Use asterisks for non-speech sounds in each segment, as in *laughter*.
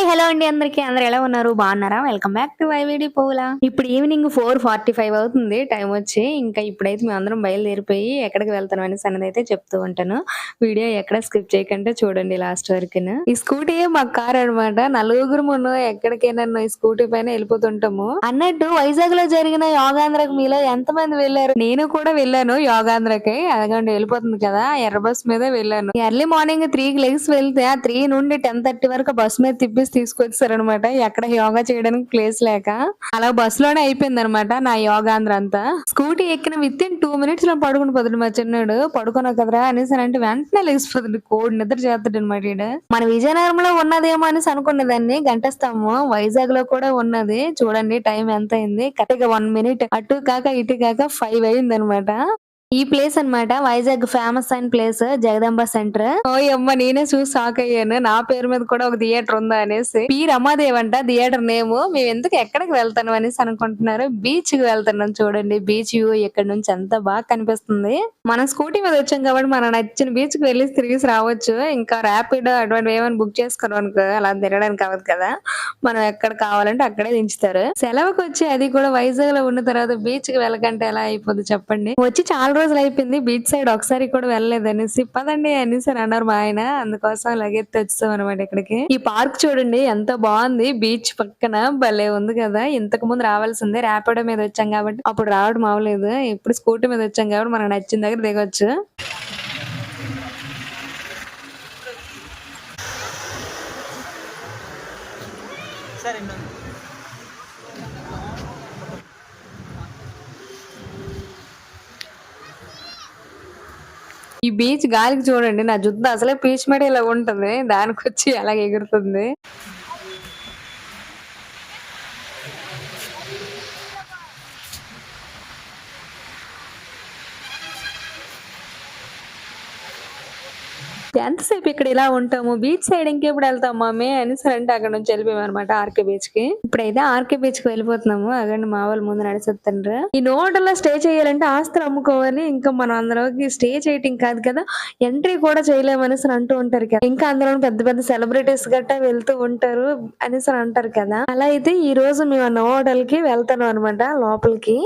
Hi hello అండి అందరికి. అందరు ఎలా ఉన్నారు? బాగున్నారా? వెల్కమ్ బ్యాక్ టు వైవిడి పోలా. ఇప్పుడు ఈవినింగ్ ఫోర్ ఫార్టీ ఫైవ్ అవుతుంది. టైం వచ్చి ఇంకా ఇప్పుడైతే మేము అందరం బయలుదేరిపోయి ఎక్కడికి వెళ్తాం అనేసి అనేది అయితే చెప్తూ ఉంటాను. వీడియో ఎక్కడ స్కిప్ చేయకుండా చూడండి లాస్ట్ వరకు ఈ స్కూటీ మా కార్ అన్నమాట. నలుగురు మొన్న ఎక్కడికైనా ఈ స్కూటీ పైన వెళ్ళిపోతుంటాము. అన్నట్టు వైజాగ్లో జరిగిన యోగాంధ్రకు మీలో ఎంత మంది వెళ్ళారు? నేను కూడా వెళ్ళాను యోగాంధ్రకి. అదగండి వెళ్ళిపోతుంది కదా. ఎర్ర బస్ మీద వెళ్ళాను. ఎర్లీ మార్నింగ్ త్రీ కి లెగ్స్ వెళ్తే ఆ త్రీ నుండి టెన్ థర్టీ వరకు బస్ మీద తిప్పి తీసుకొచ్చారు తీసుకొచ్చారనమాట. ఎక్కడ యోగా చేయడానికి ప్లేస్ లేక. అలా బస్లోనే అయిపోయింది అనమాట నా యోగాంధ్ర అంతా. స్కూటీ ఎక్కిన విత్ ఇన్ టూ మినిట్స్లో పడుకుని పోతుంది మా చిన్నాడు. పడుకున్నావు కదరా? అనేసి అంటే వెంటనే లేచిపోతుంది కోడి నిద్ర చేస్తాడు అనమాట ఈడ. మన విజయనగరంలో ఉన్నదేమో అనేసి అనుకునేదాన్ని గంట వైజాగ్లో కూడా ఉన్నది. చూడండి టైం ఎంత అయింది కరెక్ట్గా వన్ మినిట్ అటు కాక ఇటు కాక ఫైవ్ అయింది అనమాట ఈ ప్లేస్ అన్నమాట వైజాగ్ ఫేమస్ అయిన ప్లేస్ జగదంబ సెంటర్. ఓ అమ్మ నేనే చూసి షాక్ అయ్యాను. నా పేరు మీద కూడా ఒక థియేటర్ ఉందా అనేసి. పి. రమాదేవ్ అంట థియేటర్ నేమ్. మేము ఎందుకు ఎక్కడికి వెళ్తాను అనేసి అనుకుంటున్నారు. బీచ్కి వెళ్తున్నాం చూడండి. బీచ్ వ్యూ ఇక్కడ నుంచి ఎంత బాగా కనిపిస్తుంది. మనం స్కూటీ మీద వచ్చాం కాబట్టి మనం నచ్చిన బీచ్కి వెళ్ళి తిరిగి రావచ్చు. ఇంకా ర్యాపిడ్ అటువంటి ఏమైనా బుక్ చేసుకున్నాం అలా తిరగడానికి అవ్వదు కదా. మనం ఎక్కడ కావాలంటే అక్కడే దించుతారు. సెలవుకి వచ్చి అది కూడా వైజాగ్లో ఉన్న తర్వాత బీచ్కి వెళ్ళకంటే ఎలా అయిపోద్ది చెప్పండి? వచ్చి చాలా రోజులు అయిపోయింది బీచ్ సైడ్ ఒకసారి కూడా వెళ్ళలేదు అనేసి. పదండి అనేసి అని అన్నారు మా ఆయన. అందుకోసం లగెత్తి వచ్చాం అనమాట ఇక్కడికి. ఈ పార్క్ చూడండి ఎంత బాగుంది. బీచ్ పక్కన భలే ఉంది కదా. ఇంతకు ముందు రావాల్సిందే ర్యాపిడో మీద వచ్చాం కాబట్టి. అప్పుడు రావడం అవ్వలేదు ఇప్పుడు స్కూటీ మీద వచ్చాం కాబట్టి మనకు నచ్చిన దగ్గర దిగొచ్చు. బీచ్ గాలికి చూడండి నా జుట్టు అసలే పీచ్ మెడ ఇలా ఉంటుంది. దానికి వచ్చి అలాగ ఎగురుతుంది. ఎంతసేపు ఇక్కడ ఇలా ఉంటాము? బీచ్ సైడ్ ఇంకెప్పుడు వెళ్తాం మమ్మీ అని సరే అంటే అక్కడ నుంచి వెళ్ళిపోయాం అనమాట ఆర్కే బీచ్కి. ఇప్పుడైతే ఆర్కే బీచ్కి వెళ్ళిపోతున్నాము. అక్కడ మా వాళ్ళు ముందు నడిచేస్తుండ్రు. ఈ నోటలో స్టే చేయాలంటే ఆస్తులు అమ్ముకోవాలి. ఇంకా మనం అందరికి స్టే చేయటం కాదు కదా. ఎంట్రీ కూడా చేయలేము అనేసి అంటూ ఉంటారు కదా. ఇంకా అందులో పెద్ద పెద్ద సెలబ్రిటీస్ గట్టా వెళ్తూ ఉంటారు అనేసి అని అంటారు కదా. అలా అయితే ఈ రోజు మేము ఆ హోటల్కి వెళ్తాను అనమాట లోపలికి.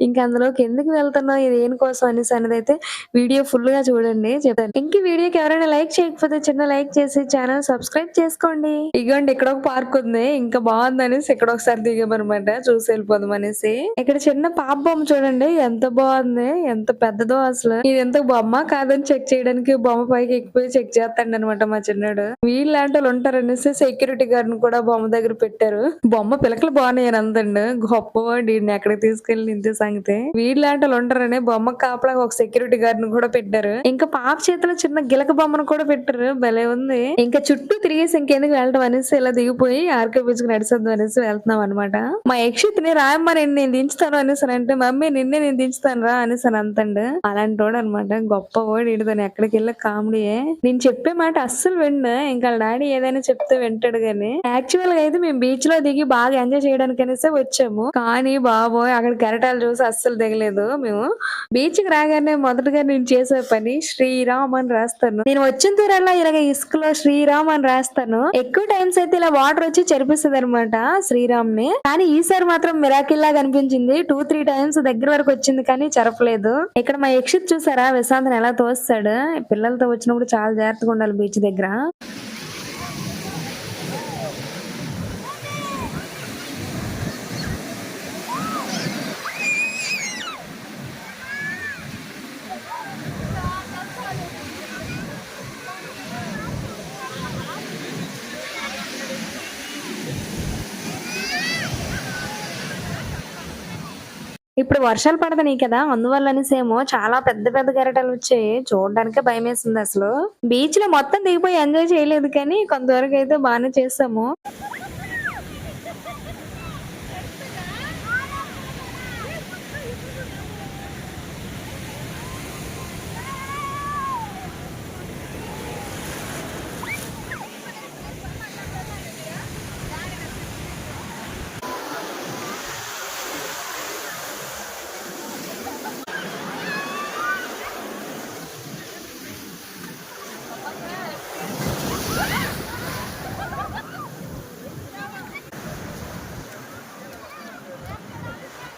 ఇంకా అందులోకి ఎందుకు వెళ్తున్నాం? ఇది దేనికోసం అనేసి అనేది అయితే వీడియో ఫుల్గా చూడండి చెప్తాను. ఇంక వీడియోకి ఎవరైనా లైక్ చేయకపోతే చిన్న లైక్ చేసి ఛానల్ సబ్స్క్రైబ్ చేసుకోండి. ఇగోండి ఇక్కడ ఒక పార్క్ ఉంది. ఇంకా బాగుంది అనేసి ఇక్కడ ఒకసారి దిగామనమాట చూసి వెళ్ళిపోదాం అనేసి ఇక్కడ చిన్న పాప బొమ్మ చూడండి ఎంత బాగుంది ఎంత పెద్దదో అసలు. ఇది ఎంత బొమ్మ కాదని చెక్ చేయడానికి బొమ్మ పైకి ఎక్కిపోయి చెక్ చేస్తాడు అనమాట మా చిన్నాడు. వీళ్ళంటి వాళ్ళు సెక్యూరిటీ గార్డ్ కూడా బొమ్మ దగ్గర పెట్టారు. బొమ్మ పిలకలు బాగున్నాయి అందండి. గొప్ప వీడిని ఎక్కడికి తీసుకెళ్ళి ఇంతే సంగతి. వీళ్ళంటి వాళ్ళు ఉంటారని బొమ్మ కాపలా ఒక సెక్యూరిటీ గార్డ్ కూడా పెట్టారు. ఇంకా పాప చేతిలో చిన్న గిలక బొమ్మను కూడా పెట్టారు. భలే ఉంది. ఇంకా చుట్టూ తిరిగేసి ఇంకెందుకు వెళ్ళడం అనేసి ఇలా దిగిపోయి ఆర్కే బీచ్కి నడిచొద్దాం అనేసి వెళ్తున్నాం అనమాట మా యక్షిత్ని రాయమ్మ నేను నేను దించుతాను అనేసి అంటే మమ్మీ నిన్నే నేను దించుతాను రా అనేసి అని అంతండు. అలాంటి వాడు అనమాట గొప్ప వాడు ఇడతాను ఎక్కడికి వెళ్ళి కామెడీయే. నేను చెప్పే మాట అస్సలు విన్నా. ఇంకా డాడీ ఏదైనా చెప్తే వింటాడు కానీ యాక్చువల్గా అయితే మేము బీచ్లో దిగి బాగా ఎంజాయ్ చేయడానికి అనేసి వచ్చాము. కానీ బాబోయ్ అక్కడ కెరటాలు చూసి అస్సలు దిగలేదు మేము. బీచ్కి రాగానే మొదటగా నేను చేసే పని శ్రీరామ్ అని రాస్తాను. నేను వచ్చిన తీరల్లా ఇలాగ ఇసుకలో శ్రీరామ్ అని రాస్తాను. ఎక్కువ టైమ్స్ అయితే ఇలా వాటర్ వచ్చి చెరిపిస్తుంది అనమాట శ్రీరామ్ని కానీ ఈసారి మాత్రం మిరాకిల్ లాగా అనిపించింది. టూ త్రీ టైమ్స్ దగ్గర వరకు వచ్చింది కానీ చెరపలేదు. ఇక్కడ మా యక్షిత్ చూసారా? విశాంత్ ఎలా తోస్తాడు? పిల్లలతో వచ్చినప్పుడు చాలా జాగ్రత్తగా ఉండాలి బీచ్ దగ్గర. ఇప్పుడు వర్షాలు పడతాయి కదా అందువల్ల అనేసేమో చాలా పెద్ద పెద్ద గెరటాలు వచ్చాయి. చూడడానికే భయం వేసింది అసలు. బీచ్లో మొత్తం దిగిపోయి ఎంజాయ్ చేయలేదు కానీ కొంతవరకు అయితే బాగానే చేసాము.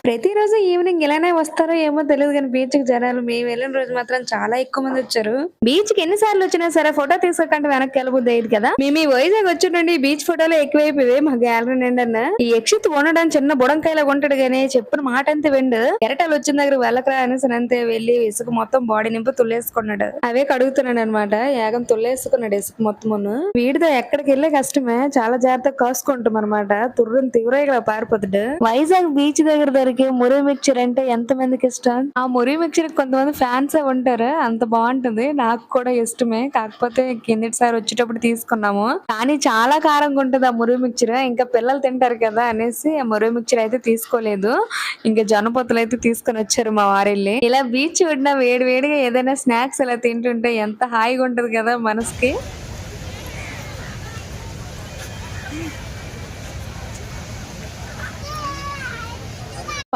ప్రతిరోజు ఈవినింగ్ ఇలానే వస్తారో ఏమో తెలియదు కానీ బీచ్కి జనాలు మేము వెళ్ళిన రోజు మాత్రం చాలా ఎక్కువ మంది వచ్చారు. బీచ్కి ఎన్ని సార్లు వచ్చినా సరే ఫోటో తీసుకోకంటే వెనక్కి వెళ్ళబుద్ది కదా? మేము ఈ వైజాగ్ వచ్చి నుండి బీచ్ ఫోటోలు ఎక్కువైపోయి మా గ్యాలరీ నిండన్న ఈ యక్షిత్ ఉండడం చిన్న బుడంకాయలా ఉంటాడు గానీ చెప్పిన మాట అంతే వెండు. ఎరటాలు వచ్చిన దగ్గర వెళ్ళకరా అనేసి అంతే వెళ్ళి ఇసుక మొత్తం బాడీ నింపు తుల్లేసుకున్నాడు. అవే కడుగుతున్నాడు అనమాట యాగం తుల్లేసుకున్నాడు ఇసుక మొత్తం వీడితో ఎక్కడికి వెళ్ళే కష్టమే. చాలా జాగ్రత్తగా కాసుకుంటాం అనమాట తుర్రుని తీవ్రంగా పారిపోతాడు. వైజాగ్ బీచ్ దగ్గర దొరికి మురి మిక్చర్ అంటే ఎంత మందికి ఇష్టం? ఆ మురి మిక్చర్ కొంతమంది ఫ్యాన్స్ ఉంటారు. అంత బాగుంటుంది. నాకు కూడా ఇష్టమే. కాకపోతే కిందటి సారి వచ్చేటప్పుడు తీసుకున్నాము. కానీ చాలా కారంగా ఉంటుంది ఆ మురి మిక్చర్ ఇంకా పిల్లలు తింటారు కదా అనేసి ఆ మురి మిక్చర్ అయితే తీసుకోలేదు. ఇంకా జొన్నపొత్తులు అయితే తీసుకొని వచ్చారు మా వారెళ్ళి. ఇలా బీచ్ ఉన్న వేడి వేడిగా ఏదైనా స్నాక్స్ ఇలా తింటుంటే ఎంత హాయిగా ఉంటుంది కదా మనసుకి.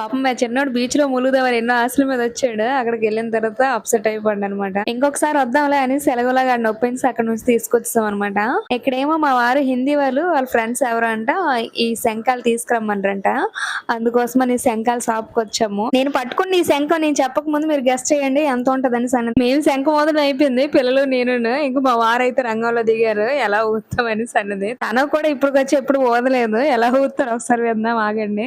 పాపం మా చిన్నోడు బీచ్లో ములుగుదామని ఎన్నో ఆశల మీద వచ్చాడు. అక్కడికి వెళ్ళిన తర్వాత అప్సెట్ అయిపోయాడు అనమాట ఇంకొకసారి వద్దాంలే అని సెలవులాగా నొప్పించి అక్కడ నుంచి తీసుకొచ్చాం అనమాట ఇక్కడేమో మా వారు హిందీ వాళ్ళు వాళ్ళ ఫ్రెండ్స్ ఎవరు అంట ఈ శంఖాలు తీసుకురమ్మన్నారంట. అందుకోసం ఈ శంఖాలు షాప్కి వచ్చాము. నేను పట్టుకున్న ఈ శంఖం నేను చెప్పక ముందు మీరు గెస్ట్ చేయండి ఎంత ఉంటదని సన్న మేము శంఖం మొదలు అయిపోయింది పిల్లలు నేను ఇంకా మా వారు అయితే రంగంలో దిగారు ఎలా ఊతామని సన్నది తను కూడా ఇప్పటికొచ్చి వచ్చి ఎప్పుడు ఓదలేదు ఎలా ఊతారు ఒకసారి విందాం ఆగండి.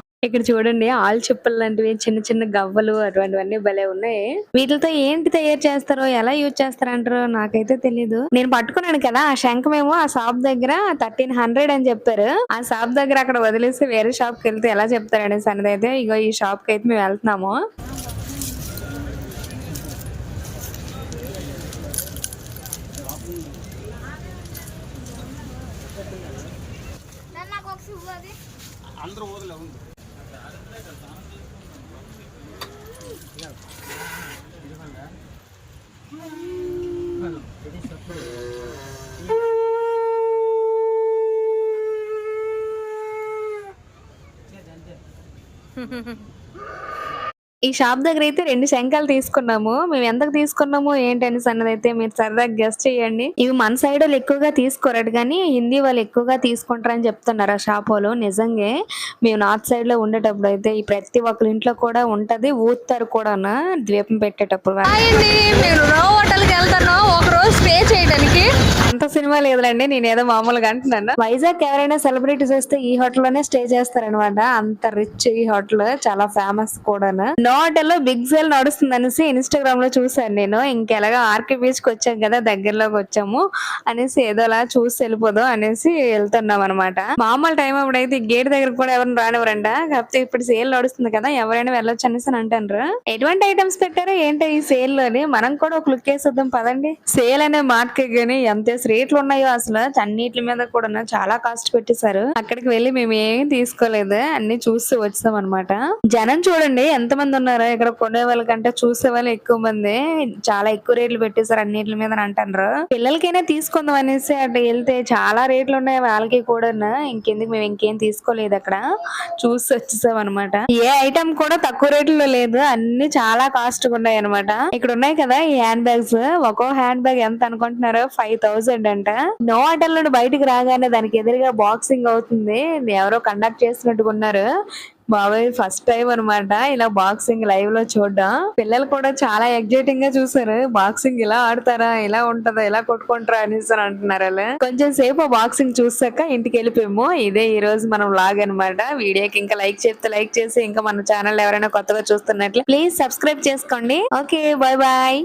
ఇక్కడ చూడండి ఆల్ చెప్పులు లాంటివి చిన్న చిన్న గవ్వలు అటువంటివన్నీ భలే ఉన్నాయి. వీటితో ఏంటి తయారు చేస్తారో ఎలా యూజ్ చేస్తారంటారో నాకైతే తెలీదు. నేను పట్టుకున్నాను కదా ఆ శంఖమేమో ఆ షాప్ దగ్గర థర్టీన్ హండ్రెడ్ అని చెప్పారు. ఆ షాప్ దగ్గర అక్కడ వదిలేసి వేరే షాప్కి వెళ్తే ఎలా చెప్తారు అనేసి అనేది అయితే ఇగో ఈ షాప్కి అయితే మేము వెళ్తున్నాము. అందరూ వదిలే ఉంది. 안 돼. *laughs* ఈ షాప్ దగ్గర అయితే రెండు శంఖాలు తీసుకున్నాము. మేము ఎంతకు తీసుకున్నాము ఏంటని అన్నది అయితే మీరు సరదాగా గెస్ట్ చేయండి. ఇవి మన సైడ్ వాళ్ళు ఎక్కువగా తీసుకోరడు కానీ హిందీ వాళ్ళు ఎక్కువగా తీసుకుంటారని చెప్తున్నారు ఆ షాప్ వాళ్ళు. నిజంగా మేము నార్త్ సైడ్లో ఉండేటప్పుడు అయితే ఈ ప్రతి ఒక్కరి ఇంట్లో కూడా ఉంటది. ఊతారు కూడా ద్వీపం పెట్టేటప్పుడు. మీరు హోటల్కి వెళ్తాను ఒక రోజు స్టే చేయడానికి. అంత సినిమా లేదులేండి నేను ఏదో మామూలుగా అంటున్నాను. వైజాగ్ ఎవరైనా సెలబ్రిటీస్ వస్తే ఈ హోటల్లోనే స్టే చేస్తారనమాట. అంత రిచ్ ఈ హోటల్ చాలా ఫేమస్ కూడా నో హోటల్లో బిగ్ సేల్ నడుస్తుంది అనేసి ఇన్స్టాగ్రామ్లో చూసాను నేను. ఇంకెలాగా ఆర్కే బీచ్కి వచ్చాం కదా దగ్గరలోకి వచ్చాము. అనేసి ఏదోలా చూసి వెళ్ళిపోదాం అనేసి వెళ్తున్నాం అనమాట మామూలు టైం అప్పుడైతే గేట్ దగ్గర కూడా ఎవరైనా రానివ్వరంట. కాకపోతే ఇప్పుడు సేల్ నడుస్తుంది కదా ఎవరైనా వెళ్ళొచ్చు అనేసి అని అంటారు ఎటువంటి ఐటమ్స్ పెట్టారో? ఏంటో ఈ సేల్లోని మనం కూడా ఒక లుక్ వేసేద్దాం పదండి. సేల్ అనే మాటకి గానీ ఎంత రేట్లు ఉన్నాయో అసలు అన్నిటి మీద కూడా చాలా కాస్ట్ పెట్టేశారు. అక్కడికి వెళ్ళి మేము ఏమి తీసుకోలేదు. అన్ని చూసి వచ్చాం అనమాట జనం చూడండి ఎంత మంది ఉన్నారు ఇక్కడ కొనే వాళ్ళకంటే చూసే వాళ్ళు ఎక్కువ మంది. చాలా ఎక్కువ రేట్లు పెట్టేశారు అన్నిటి మీద అంటారు పిల్లలకైనా తీసుకుందాం అనేసి అటు వెళ్తే చాలా రేట్లు ఉన్నాయి వాళ్ళకి కూడా ఇంకెందుకు మేము ఇంకేం తీసుకోలేదు అక్కడ. చూసి వచ్చేసాం అనమాట ఏ ఐటమ్ కూడా తక్కువ రేట్లో లేదు. అన్ని చాలా కాస్ట్ ఉన్నాయి అనమాట ఇక్కడ ఉన్నాయి కదా ఈ హ్యాండ్ బ్యాగ్స్. ఒక్కో హ్యాండ్ బ్యాగ్ ఎంత అనుకుంటున్నారు ఫైవ్ థౌసండ్ చూసాడంట నో ఆటల నుండి బయటకు రాగానే దానికి ఎదురుగా బాక్సింగ్ అవుతుంది. ఎవరో కండక్ట్ చేస్తున్నట్టుగా ఉన్నారు. బాబాయ్ ఫస్ట్ టైం అన్నమాట. ఇలా బాక్సింగ్ లైవ్లో చూడడం. పిల్లలు కూడా చాలా ఎగ్జైటింగ్గా చూసారు బాక్సింగ్ ఇలా ఆడతారా? ఇలా ఉంటదా? ఇలా కొట్టుకుంటారా? అనేసి అంటున్నారు వాళ్ళు. కొంచెం సేపు బాక్సింగ్ చూసాక ఇంటికి వెళ్ళిపోయాము. ఇదే ఈ రోజు మనం లాగ్ అన్నమాట. వీడియోకి ఇంకా లైక్ చేస్తే లైక్ చేసి ఇంకా మన ఛానల్ ఎవరైనా కొత్తగా చూస్తున్నట్లు ప్లీజ్ సబ్స్క్రైబ్ చేసుకోండి. Okay bye bye